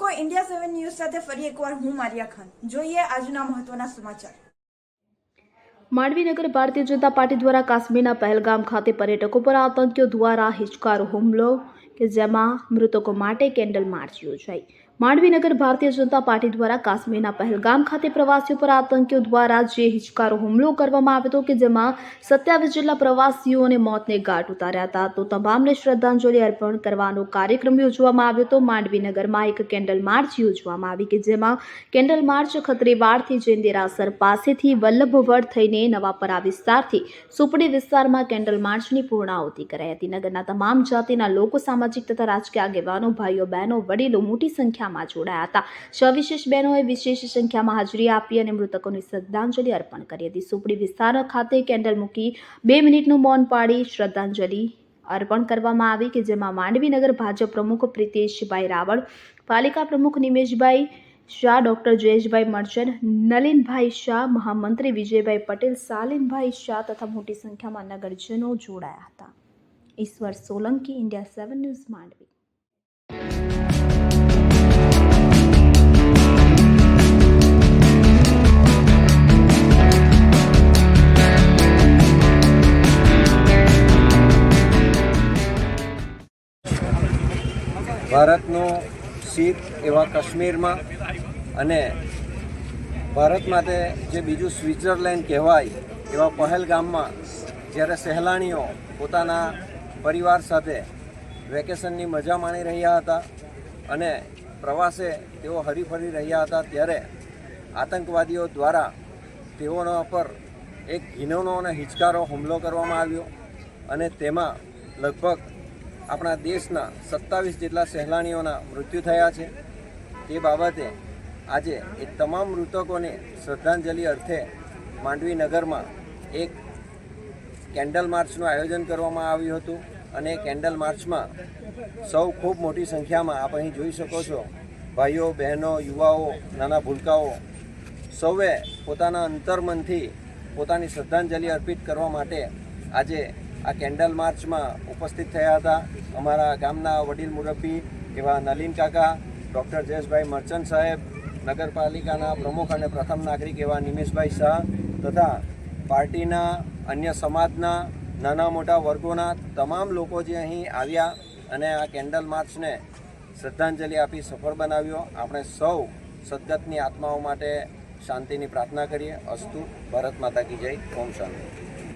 દર્શકો India seven news સાથે ફરી એકવાર હું મારિયા ખાન. જોઈએ આજના મહત્વના સમાચાર. માંડવીનગર ભારતીય જનતા પાર્ટી દ્વારા કાશ્મીરના પહેલગામ ખાતે પર્યટકો પર આતંકીઓ દ્વારા હિચકારો હુમલો, કે જેમાં મૃતકો માટે કેન્ડલ માર્ચ યોજાઈ. માંડવીનગર ભારતીય જનતા પાર્ટી દ્વારા કાશ્મીરના પહેલગામ ખાતે પ્રવાસીઓ પર આતંકીઓ દ્વારા જે હિચકારો હુમલો કરવામાં આવ્યો હતો કે જેમાં સત્યાવીસ જેટલા પ્રવાસીઓને મોતને ઘાટ ઉતાર્યા હતા, તો તમામને શ્રદ્ધાંજલિ અર્પણ કરવાનો કાર્યક્રમ યોજવામાં આવ્યો હતો. માંડવીનગરમાં એક કેન્ડલ માર્ચ યોજવામાં આવી કે જેમાં કેન્ડલ માર્ચ ખત્રીવાડથી જૈન દેરાસર પાસેથી વલ્લભવડ થઈને નવાપરા વિસ્તારથી સુપડી વિસ્તારમાં કેન્ડલ માર્ચની પૂર્ણાહુતિ કરાઈ હતી. નગરના તમામ જાતિના લોકો સામાજિક તથા રાજકીય આગેવાનો, ભાઈઓ, બહેનો, વડીલો મોટી સંખ્યામાં જોડાયા હતા. સવિશેષ બહેનોએ વિશેષ સંખ્યામાં હાજરી આપી અને મૃતકોને શ્રદ્ધાંજલિ અર્પણ કરી હતી. સુપડી વિસ્તાર ખાતે કેન્ડલ મૂકી બે મિનિટનું મૌન પાડી શ્રદ્ધાંજલિ અર્પણ કરવામાં આવી કે જેમાં માંડવીનગર ભાજપ પ્રમુખ પ્રિતેશભાઈ રાવળ, પાલિકા પ્રમુખ નિમેશભાઈ શાહ, ડૉક્ટર જયેશભાઈ મર્ચન્ટ નલિનભાઈ શાહ, મહામંત્રી વિજયભાઈ પટેલ, સાલિનભાઈ શાહ તથા મોટી સંખ્યામાં નગરજનો જોડાયા હતા. Ishwar Solanki, India seven news, Mandvi. ભારતનું શીત એવા કાશ્મીરમાં અને ભારત માટે જે બીજું સ્વિટ્ઝરલેન્ડ કહેવાય એવા પહેલગામમાં જ્યારે સહેલાણીઓ પોતાના પરિવાર સાથે વેકેશનની મજા માણી રહ્યા હતા અને પ્રવાસે તેઓ હરીફરી રહ્યા હતા ત્યારે આતંકવાદીઓ દ્વારા તેઓના પર એક ઘીનોનો અને હિચકારો હુમલો કરવામાં આવ્યો અને તેમાં લગભગ આપણા દેશના સત્તાવીસ જેટલા સહેલાણીઓના મૃત્યુ થયા છે. તે બાબતે આજે એ તમામ મૃતકોને શ્રદ્ધાંજલિ અર્થે માંડવી નગરમાં એક કેન્ડલ માર્ચનું આયોજન કરવામાં આવ્યું હતું અને કેન્ડલ માર્ચમાં સૌ ખૂબ મોટી સંખ્યામાં આપ અહીં જોઈ શકો છો. ભાઈઓ, બહેનો, યુવાઓ, નાના ભૂલકાઓ સૌએ પોતાના અંતર્મનથી પોતાની શ્રદ્ધાંજલિ અર્પિત કરવા માટે આજે આ કેન્ડલ માર્ચમાં ઉપસ્થિત થયા હતા. અમારા ગામના વડીલ મુરબ્બી એવા નલીન કાકા, ડૉક્ટર જયેશભાઈ મર્ચન્ટ સાહેબ, નગરપાલિકાના પ્રમુખ અને પ્રથમ નાગરિક એવા નિમેશભાઈ શાહ તથા પાર્ટીના અન્ય સમાજના નાના મોટા વર્ગોના તમામ લોકો જે અહીં આવ્યા અને આ કેન્ડલ માર્ચને શ્રદ્ધાંજલિ આપી સફળ બનાવ્યો. આપણે સૌ સદગતની આત્માઓ માટે શાંતિની પ્રાર્થના કરીએ. અસ્તુ ભારત માતા કી જય. ઓમ શાંતિ.